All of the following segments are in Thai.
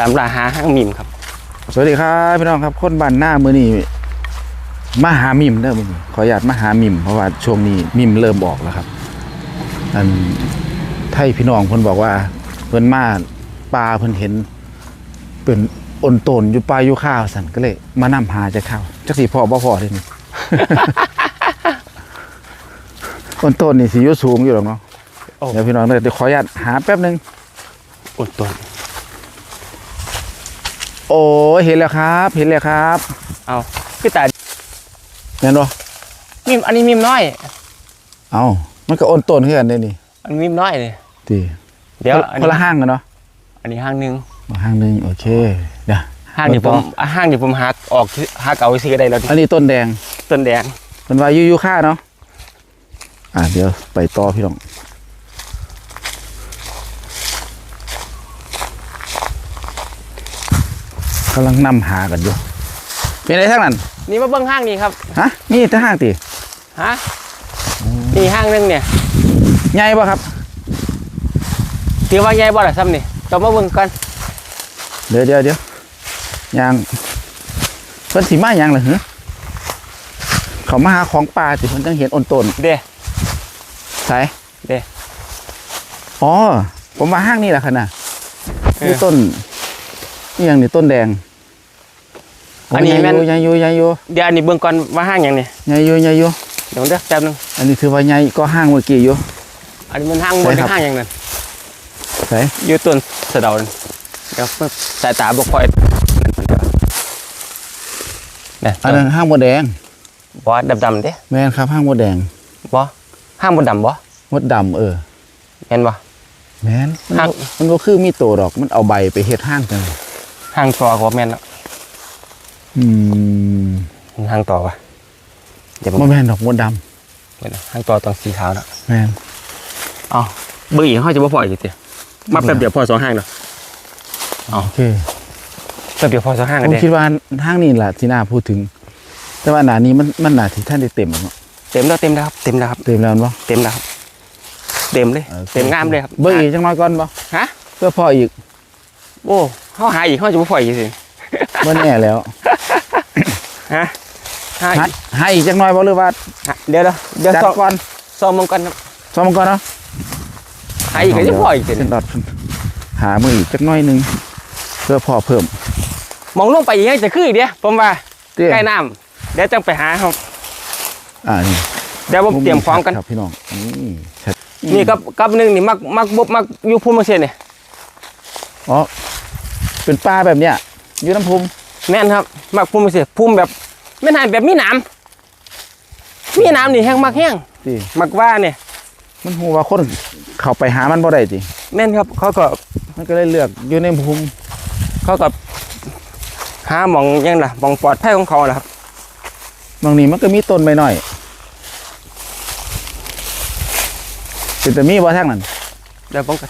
ตามราหาห้างมิมครับ สวัสดีครับพี่น้องครับคนบ้านหน้ามือนี้มาหามิมเด้อมือนี้ขออนุญาตมาหามิมเพราะว่าช่วงนี้มิมเริ่มออกแล้วครับอันไทยพี่น้องเพิ่นบอกว่าเพิ่นมาปลาเพิ่นเห็นเป็นอนโตนอยู่ปลาอยู่ข้าวสันก็เลย มานำหาจะข้าวจักสิพ่อบ่พอเลยนี่อนโตนนี่สิอยู่สูงอยู่หรอกเนาะโอ้เดี๋ยวพี่น้องเดี๋ยวขออนุญาตหาแป๊บหนึงอดตัว โอ้เห็นแล้วครับ เห็นแล้วครับ เอาพี่ตาแม่นบ่มิมอันนี้มิมน้อย เอ้ามันก็อนโตนคือกันเด้นี่อันมิมน้อยเลยดีเดี๋ยวคนอันคนนี้ละห้างกันเนาะอันนี้ห้างหนึงห้างหนึ่งโอเคเดี๋ยวห้างเดี๋ยวผมอะห้างเดี๋ยวผมหักออกหักเอาไว้ซื้อได้แล้วดิอันนี้ต้นแดงต้นแดงมันวายุยุค่าเนาะอ่าเดี๋ยวไปต่อพี่น้อง กำลังนำหากันอยู่ เป็นอะไรทั้งนั้น นี่มาเบิ้งห้างนี่ครับ ฮะ นี่แต่ห้างตีฮะ นี่ห้างหนึงเนี่ย ใหญ่ป่ะครับ ถือว่าใหญ่บ่ล่ะซ้ำนี่ต้องมาเบิ้งกัน เดี๋ยวเดี๋ยวเดี๋ยวยางเพิ่นสีมาหยังเหรอเหรอเขามาหาของป่าสิเพิ่นจังเห็นอนต้น เด้ใส่เด้อ๋อ ผมมาห้างนี่แหละค่ะนะเออนี่ต้นนี่ยังนี่ต้นแดง อันนี้แม่นใหญ่อยู่ใหญ่อยู่เดี๋ยวอันนี้เบิ้งก่อนว่าห้างหยังนี่ใหญ่อยู่ใหญ่อยู่เดี๋ยวเด้อแป๊บนึงอันนี้ถือว่าใหญ่ก็ห้างเมื่อกี้อยู่อันนี้มันห้างบนใช่ครับห้างหยังนั่นใส่อยู่ต้นสะเดานั่นเดี๋ยวสายตาบ่ค่อยนั่นมันเดี๋ยวเนี่ยอันนั้นห้างมดแดงบ่ดำๆเด้แม่นครับห้างมดแดงบ่ห้างบนดำบ่มดดำเออแม่นบ่แม่นมันห้างบ่มันก็คือมีโตดอกมันเอาใบไปเฮ็ดห้างกันห้างต่อก็แม่นแล้ว อืมห้างต่อวะเดี๋ยวผมบ่แม่นดอกมดดเดี๋ยวนะห้างต่อต้องสีขาวแล้วำแม่นเอ้าเบิ่งอีกเฮาจะบ่พออีกติมาแป๊บเดียวพอสองห้างเนาะโอเคแป๊บเดียวพอสองห้างผกันมเด้คิดว่าห้างนี่แหละที่น่าพูดถึง แต่ว่าหนานี้มันมันหนาที่ท่านได้เต็มแล้วเนาะเต็มแล้วเต็มแล้วครับเต็มแล้วครับเต็มแล้วเนาะ เต็มแล้วครับเต็มเลยโอคเต็มงามเลยครับเบิ่งอีกจังน้อยก่อนบ่ฮะเพื่อพออีกโอ้เฮาหาอีกเฮาจะบ่พออีกสิบ่แน่แล้ว ฮะหาให้อีกให้อีกจังน้อยบ่หรือว่าหาเดี๋ยวเดี๋ยวเดี๋ยวจัดซ้อมก่อนซ้อมมงกันครับซ้อมก่อนเนาะหาอีกก็จะพออีกสิเส้นดอดหามืออีกจักหน้อยหนึงเพื่อพอเพิ่ม มองลงไปอีกยังจะคืออีกเดียวผมว่าเตี้ยใกล้น้ำเดี๋ยวจังไปหาครับอ่านี่เดี๋ยวผมเตรียมพร้อมกันครับพี่น้องนี่ชัดนี่กับกับหนึ่งนี่มักมักบบมักอยู่ภูมิเสียนี่อ๋อเป็นปลาแบบเนี้ยอยู่น้ำพุม แม่นครับมักภูมิเสียภูมิแบบไม่นานแบบมีหน้ำมีหน้ำนี่แห้งมักแห้งติมักว่าเนี่ยมันฮู้ว่าคนเข้าไปหามันบ่ได้ติแม่นครับ เขาก็มันก็เลยเลือกอยู่ในภูมิเขาก็หาหมองยังล่ะหมองปลอดภัยของเขาแหละครับบางนี้มันก็มีต้นไม้น้อยเป็นแต่มีบ่ทางนั้นเดี๋ยวผมก็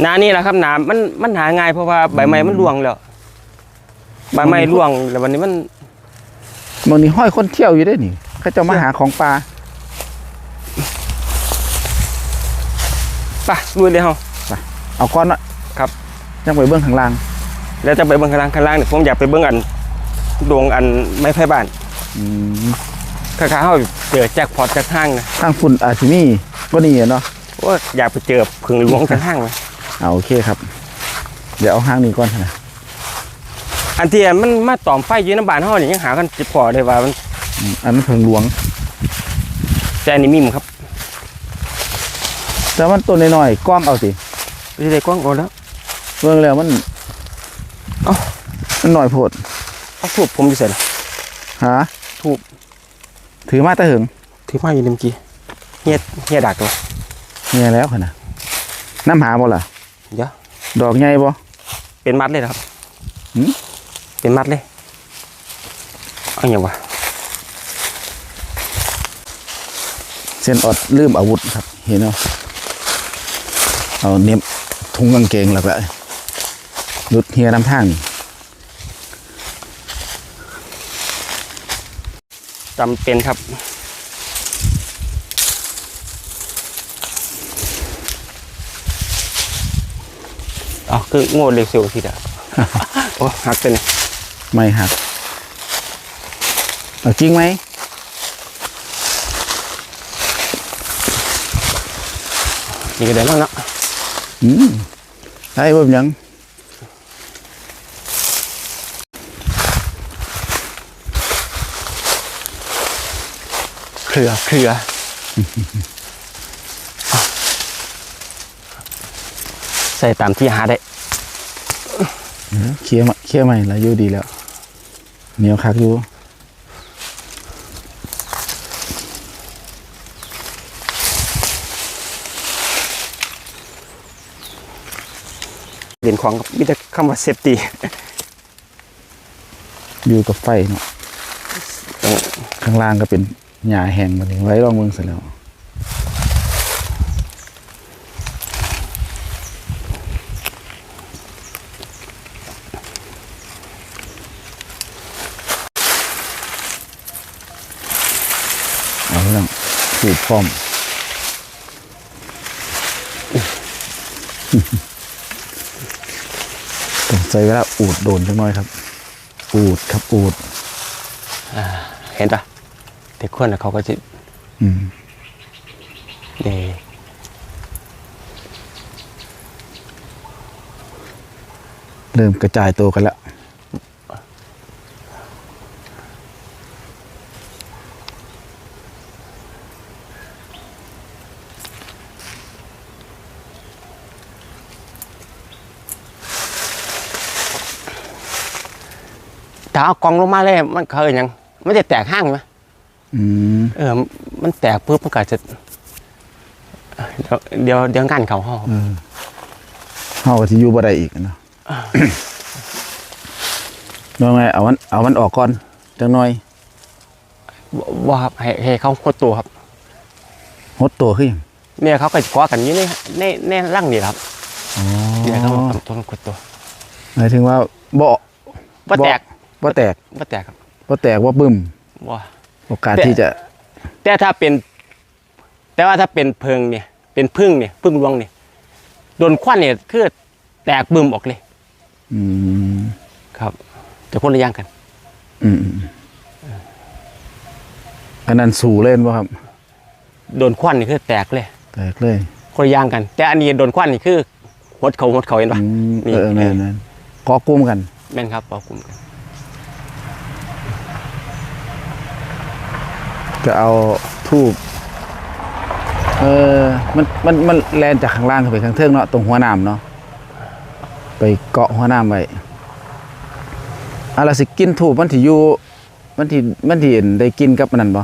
หนานี่แหละครับหนามันมันหาง่ายเพราะว่าใบไม้มันร่วงแล้วใบไม้ร่วงแล้ววันนี้มันบางนี้ห้อยคนเที่ยวอยู่ได้นี่เขาเจะมาหาของปลาไปลุยเลยเฮาเอาก้อนน่ะครับจังไปเบื้องข้างล่าง แล้วจะไปเบื้องข้างล่างข้างล่างเนี่ยผมอยากไปเบื้องอันดวงอันไม้ไผ่บ้านอืมคล้ายๆเขาเจอแจ็คพอตจากห้างนะ ทางฝุ่นอาจสิมีบ่นี่อะเนาะ ว่าอยากไปเจอผึ่งหลวงจากห้างไหม เอาโอเคครับ เดี๋ยวเอาห้างนี้ก่อนนะอันที่มันมาตอมไฟอยืนน้ำบานห้อนี่ยังหากันจิพอได้ว่ามันอืมอันนั้นเพิงหลวงใจนี่มิมครับ แต่มันต้นน้อยๆกว้างเอาสิไม่ได้กว้างโอแล้วเบิ่งแล้วมันเอ้ามันน้อยโพดเอาทูบผมอยู่เสร็จแล้วหาทูบถือมาแตะหึงถือมาอยู่เมื่อกี้เฮียเฮียดักตัวเนี่ยแล้วขนาดน้ำหาบ่ล่ะ เดี๋ยวดอกใหญ่บ่เป็นมัดเลยนะครับหืมเป็นมัดเลยเอาอย่างวะเส้นออดลืมอาวุธครับ เห็นเนาะเอาเน็บถุงกางเกงแล้วก็หลุดเฮียน้ำทางนี่จำเป็นครับ อ๋อคือโง่เร็วเสียวทีเดียวโอ้หักเป็นไม่หักเอาจริงไหมนี่ก็ได้แล้วเนาะอืมได้บ่เป็นหยังเครือเครือ ใส่ตามที่หาได้เออเคลียร์มาเคลียร์ใหม่แล้วอยู่ดีแล้วเหนียวคักอยู่เด่นของกับมิตรคำว่าเซฟตี้อยู่กับไฟเนาะข้างล่างก็เป็นหญ้าแห้งมาเลยไว้รองเมืองเสร็จแล้ว เอาเรื่อง ผูกพร้อมต้องใช้เวลาอูดโดนจังน้อยครับ อูดครับอูดเห็นปะเด็กคนน่ะเขาก็จะอืมเดเริ่มกระจายตัวกันแล้ว กองลงมาเลยมันเคยยังมันจะแตกห้างไหมอืมเออ มันแตกปุ๊บมันก็จะเดี๋ยวเดี๋ยวเดี๋ยวงานเขาห้องเออเฮาก็สิอยู่บ่ได้อีกอะเนาะว่าไงเอามันเอามันออกก่อนจังหน่อยว่าครับให้ให้เขาโคตรตัวครับหดตัวขึ้นอหยังเนี่ยเขาก็จะกอกันอยู่ในในในร่างนี่แหละครับอ๋อเนี่ยเขาทำตัวโคตรตัวหมายถึงว่าบ่ว่าแตก บ่แตกว่าแตกครับบ่แตกบ่บึ้มว่าโอกาสแต่ที่จะ แต่ถ้าเป็น แต่ว่าถ้าเป็นเพิงเนี่ย เป็นพึ่งเนี่ยพึ่งรวงเนี่ยโดนควันเนี่ยคือแตกบึมออกเลย อืมครับจะคนละอย่างกัน อืมอืมอันนั้นสู่เล่นบ่ครับ โดนควันนี่คือแตกเลย แตกเลย คนละอย่างกัน แต่อันนี้โดนควันนี่คือหดเขาหดเขาเห็นปะอืมนี่เออแม่นแม่นกอกลุ่มกันแม่นครับปอกลุ่มกัน จะเอาทูบเออมันมันมันแลนจากข้างล่างขึ้นไปข้างเทิงเนาะตรงหัวน้ำเนาะไปเกาะหัวน้ำไว้อะไรสิกินทูบมันที่อยู่มันที่มันที่ได้กินกับมันนั่นบ่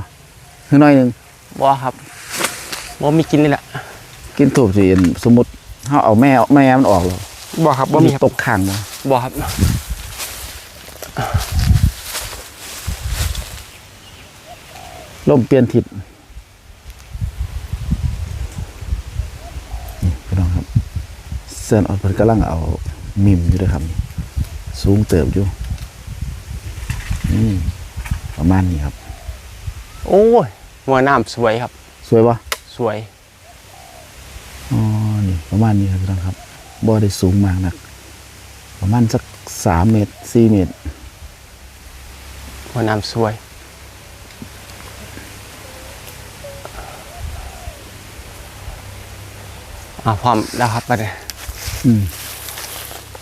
คือน้อยหนึงบ่ครับบ่มีกินนี่แหละกินทูบสิเห็นสมมุติเฮาเอาแม่แม่มันออกแล้วบ่ครับบ่มีครับตกข้างบ่บ่ครับ ลมเปลี่ยนทิศนี่พี่น้องครับเซินออดเพิ่นกำลังเอามิมอยู่เด้วยครับ สูงเติบอยู่อืมประมาณนี้ครับ โอ้ยหัวน้ำสวยครับ สวยปะสวย อ๋อ นี่ประมาณนี้ครับพี่น้องครับบ่ได้สูงมากนัก ประมาณสักสามเมตรสี่เมตรหัวน้ำสวย อ่าพร้อมแล้วครับไปเลยอืม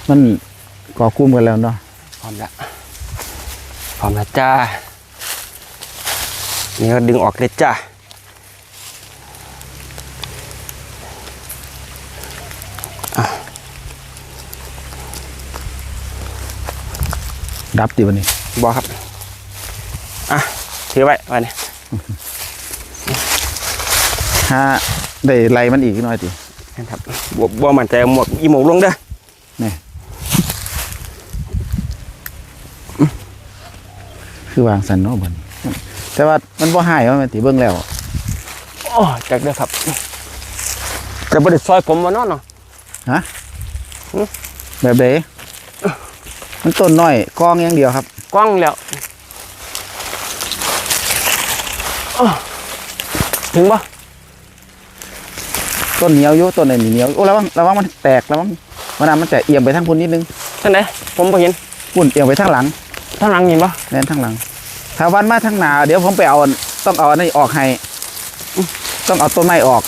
มันก่อกุ้มกันแล้วเนาะพร้อมแล้วพร้อมแล้วจ้านี่ก็ดึงออกเลยจ้าดับดีวันนี้บอครับ อะถือไว้ไว้นี่ถ้าได้ไล่มันอีกหน่อยติ นะครับบวบวมันใจเอาหมวกอีหมูลงเด้อนี่คือวางสันเนาะบัดนแต่ว่ามันบ่หายว่าแม่นติเบิ่งแล้วโอ้จักเด้อครับจะบริซอยผมมานอนเนาะฮะหือแบบเดมันต้นน้อยกองอย่างเดียวครับกล้องแล้วอ้อถึงปะ ต้นเหนียวอยู่ต้นไหนเหนียวโอ้ระวังระวังมันแตกระวังหัวหน้ามันจะเอียงไปทางพุ่นนิดนึงท่านไหนผมบ่เห็นพุ่นเอียงไปทางหลังท่างหลังเห็นปะแน่นทางหลังถ้าวันมาทางหน้าเดี๋ยวผมไปเอาอันต้องเอาอันนี้ออกให้ต้องเอาต้นไม้ออก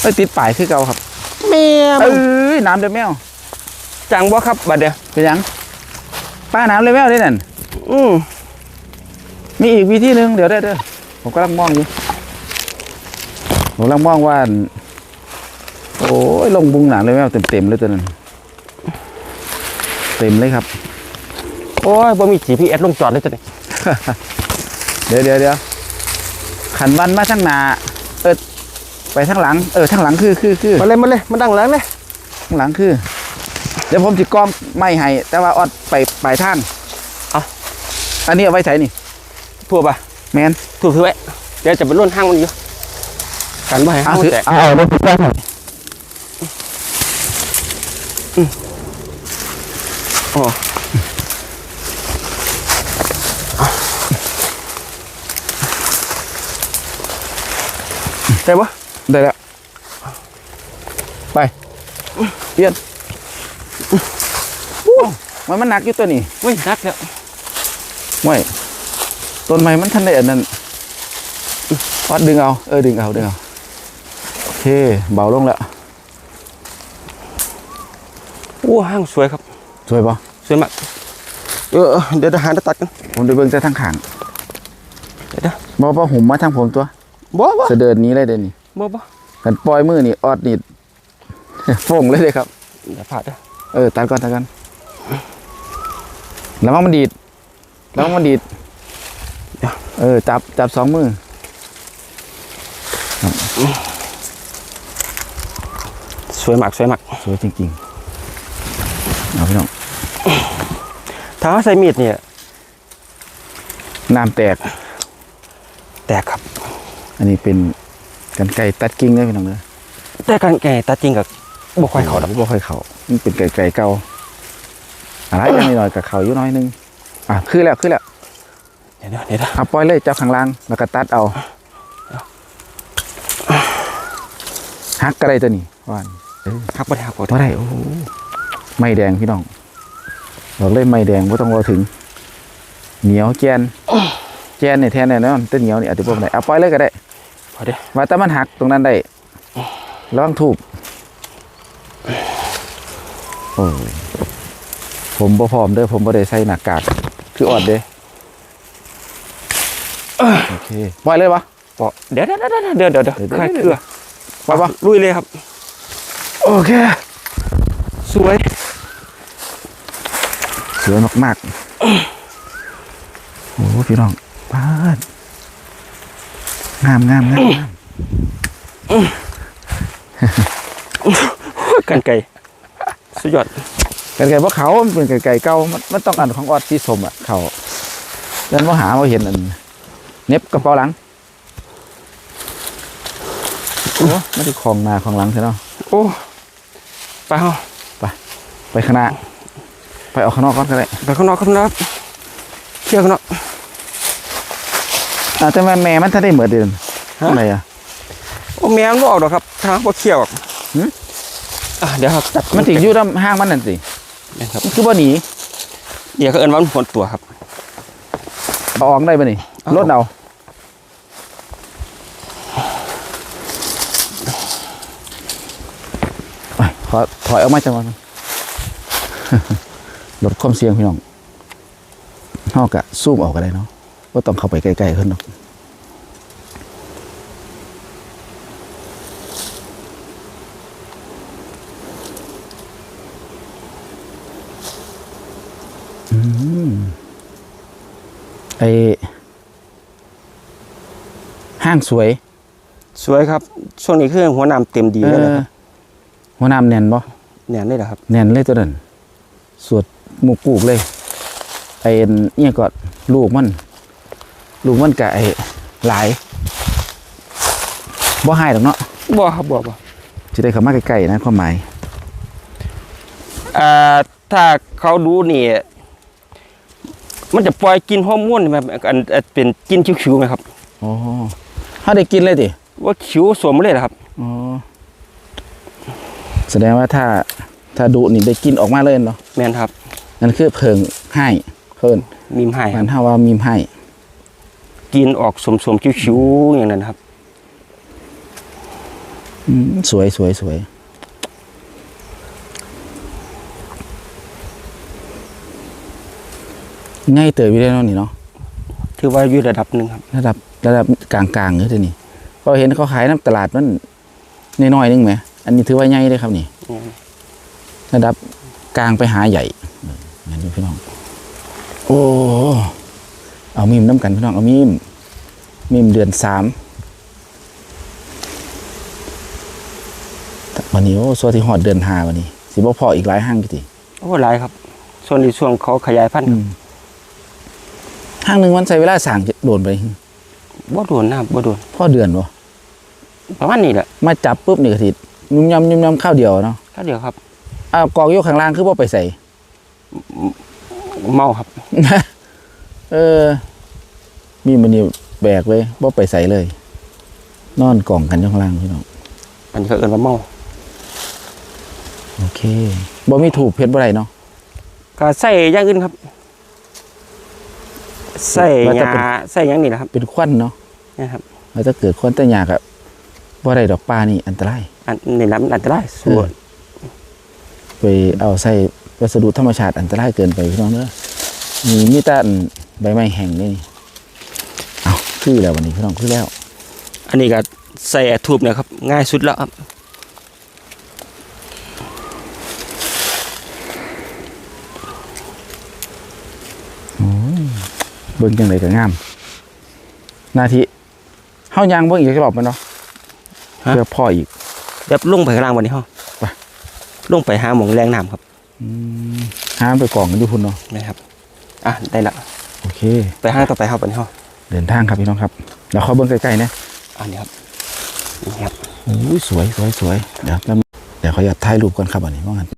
ไปติดป้ายคือเก่าครับแม่เอ้ยน้ำเดือแมวจังบ่ครับบัดเดียวเป็นหยังป้าน้ำเลยแมวได้นั่นอืมมีอีกวิธีหนึ่งเดี๋ยวได้เด้อผมกำลังมองอยู่ ผมกำลังมองว่าอันโอ้ยลงบุงหนาเลยแมวเต็มๆเลยตัวนั้น เต็มเลยครับ โอ้ยบ่มี GPS ลงจอดเลยตัวนี้ เดี๋ยวเดี๋ยวเดี๋ยวขันวันมาทางหน้าเออไปทางหลัง เออทางหลังคือคือคือมาเลยมาเลยมาดังหลังเลยข้างหลังคือ เดี๋ยวผมจะกล้องไม่ให้แต่ว่าออดไปปลายทางเอาอันนี้เอาไว้ใส่นี่ทั่วปะแมนถูกถือไว้เดี๋ยวจะไปล้นห้างมันอยู่ กันบ่ให้ห้าเอางมันถือแตกเอาเอารถไปใส่โอ้ได้ปะได้แล้ว ไปเปลี่ยนมันมันหนักอยู่ตัวนี้เฮ้ยนักแล้วไม่ต้นไม้มันทันได้อันนั้นวัดดึงเอา เออดึงเอาดึงเอาโอ เคเบาลงแล้วโอ้ห้างสวยครับ สวยปะสวยมาก เออเออเดี๋ยวทหารจะตัดกันผมจะเบิ่งแต่ทางข้างเดี๋ยวเดี๋ยวบ่บ่หุ่มมาทางผมตัวบ่บ่เสดินหนี้เลยเดี๋ยวนี้บ่บ่กันปล่อยมือนี่ออดนี่ฟงเลยเลยครับเดี๋ยวพลาดเด้อเออตัดก่อนตัดก่อนแล้วมันดีดแล้วมันดีดเออจับจับสองมือส วยมากสวยมากสวยจริงๆเอาพี่น้องถ้าเขาใส่มีดเนี่ยน้ำแตก แตกครับ อันนี้เป็นกันไก่ตัดกิ่งเลยพี่น้องเด้อแต่การแก่ตัดจริงกับบ่ค่อยเขาดอกบ่ค่อยเขามันเป็นไก่ไก่เก่าอะไรยังนิดหน่อยกับเขาอยู่น้อยนึงอะคือแล้วคือแล้วเดี๋ยวเดี๋ยวเดี๋ยวเดี๋ยวเอาปล่อยเลยจับข้างล่างแล้วก็ตัดเอาหักก็ได้ตัวนี้ว่านเออ หักบ่ได้หักบ่บ่ได้ได้โอ้โหไม่แดงพี่น้องบอกเลยไม่แดงบ่ต้องรอถึง เหนียวแกนแกนเนี่ยแทนแน่นอนแต่เหนียวนี่อาจจะบ่ได้เอาปล่อยเลยก็ได้พอเด้อว่าแต่มันหักตรงนั้นได้ระวังถูกโอ้ยผมบ่พร้อมเด้อผมบ่ได้ใส่หน้ากากคือออดเด้โอเคปล่อยเลยปะบ่เดี๋ยวเดี๋ยวเดี๋ยวเดี๋ยวเดี๋ยวเดี๋ยวเดี๋ยวคลายเดี๋ยวเกลือปล่อยปะลุยเลยครับ โอเค สวย สวยมากๆ โอ้โหพี่น้องปาดงามงามงามงามกันไก่สุดยอดไก่ไก่พวกเขามันเป็นไก่ไก่เก่ามันมันต้องอันของออดที่สมอะเขาดันว่าหามาเห็นอันเน็บกระเป๋าหลังโอ้ไม่ได้ของหนาของหลังใช่เนาะโอ้ ไปเฮาไปข้างหน้าไปออกข้างนอกก่อนก็ได้ไปข้างนอกข้างนอกเที่ยวข้างนอกอ่าแต่แม่แม่มันถ้าได้เหมือนเดิมฮะอะไรอะโอ้แมวมันบ่ออกดอกครับทางบ่เขี้ยวหรอกหืมอะเดี๋ยวครับจัดมันติดอยู่ตามห้างมันนั่นสิเนี่ยครับมันคือบ่หนีเดี๋ยวเขาเอิ้นว่ามันฝนตัวครับเอาออกได้ป่ะนี่เอารถเอาไปขอ ถอยออกมาจังหวะนึงลดความเสี่ยงพี่น้องนอกกะซูมออกก็ได้เนาะว่าต้องเข้าไปใกล้ๆขึ้นเนาะอืมไอห้างสวย สวยครับ ช่วงนี้คือหัวน้ำเต็มดีเอแล้วนะอครับหั วน้ำแน่นบ่เนี่ยนี่แหละครับแน่นเลยตัวนั้นสวดหมูกูกเลยไอ้เนี่ยก็ลูกมัน ลูกมันกับไอ้หลายบ่ให้ดอกเนาะบ่ครับบ่บ่จะได้เข้ามาใกล้ๆนะความหมายอ่าถ้าเขาดูนี่ มันจะปล่อยกลินฮอร์โมนแบบอันอันเป็นกลินคิ้วๆไหมครับอ๋อถ้าได้กินเลยดิว่าคิ้วสวมมาเลยเหรอครับอ๋อ แสดงว่าถ้าถ้าดุนี่ได้กินออกมาเลยเนาะแม่นครับนั่นคือเพิงให้เพิ่นมีมให้คมัรับนถ้าว่ามีมให้กินออกสมๆคิ้วๆอย่างนั้นครับ อืมสวยสวยสวยง่ายเตยวิได้เนาะนี่เนาะ ถือว่าอยู่ระดับหนึ่งครับ ระดับระดับกลางๆเนอะเดี๋ยวนี้ก็เห็นเขาขายน้ำตลาดมันน้อยๆนึงไหม อันนี้ถือว่าใหญ่เลยครับนี่ระดับกลางไปหาใหญ่งั้นดูพี่น้อง โอ้เอามีมน้ำกันพี่น้องเอามีมมีมเดือนสามวันนี้โอ้สวัสดีหอดเดือนห้าวันนี้ สิบ่พออีกหลายห้างกี่ทีโอ้หลายครับ ส่วนในช่วงเขาขยายพันธุ์ครับห้างหนึ่งวันใช้เวลาสั่งจะโดนไปบ่โดนนะครับบ่โดนพ่อเดือนวะประมาณนี้แหละมาจับปุ๊บนี่กระติด ยุ่มยำยุ่มยำข้าวเดียวเนาะก็เดียวครับอ้าวกองโยกข้างล่างคือว่าไปใส่ เมาครับ เออ มีมันนี่แบกเลยว่าไปใส่เลย นอนกล่องกันอยู่ข้างล่างพี่น้องอันนี้ก็เอิ้นว่าเมา โอเคบ่มีถูกเพชรบ่ได้เนาะก็ใส่อย่างอื่นครับ ใส่ว่าจะยาเป็นใส่อย่างนี้นะครับ เป็นควันเนาะนะครับแล้วถ้าเกิดควันแต่ยากอะ บ่ได้ดอกปลานี่อันตรายอันนี้น้ำอันตรายส่วนไปเอาใส่วัสดุธรรมชาติอันตรายเกินไปพี่น้องเด้อมีมีแต่อันใบไม้แห้งนี่เอาคือแล้ววันนี้พี่น้องคือแล้ว อันนี้ก็ใส่ทูบเนะครับ ง่ายสุดแล้วครับเบิ่งจังไดก็งามหนาทีเฮายางเบิ่งอีกรอบมันเนาะฮะ เพื่อพ่ออีกเดี๋ยวลงไปข้างล่างวันนี้ห้องไปลงไปหาหมองแรงน้ำครับห้ามไปกล่องกันอยู่พุ่นเนาะนะครับ อะได้ละโอเค ไปห้างต่อไปครับวันนี้ห้องเดินทางครับพี่น้องครับแล้วเขาเบิ่งใกล้ๆนะอันนี้ครับนี่ครับโอ้ยสวยสวยสวยเดี๋ยวแป๊บเดี๋ยวเขาอยากถ่ายรูปก่อนครับอันนี้ว่างั้น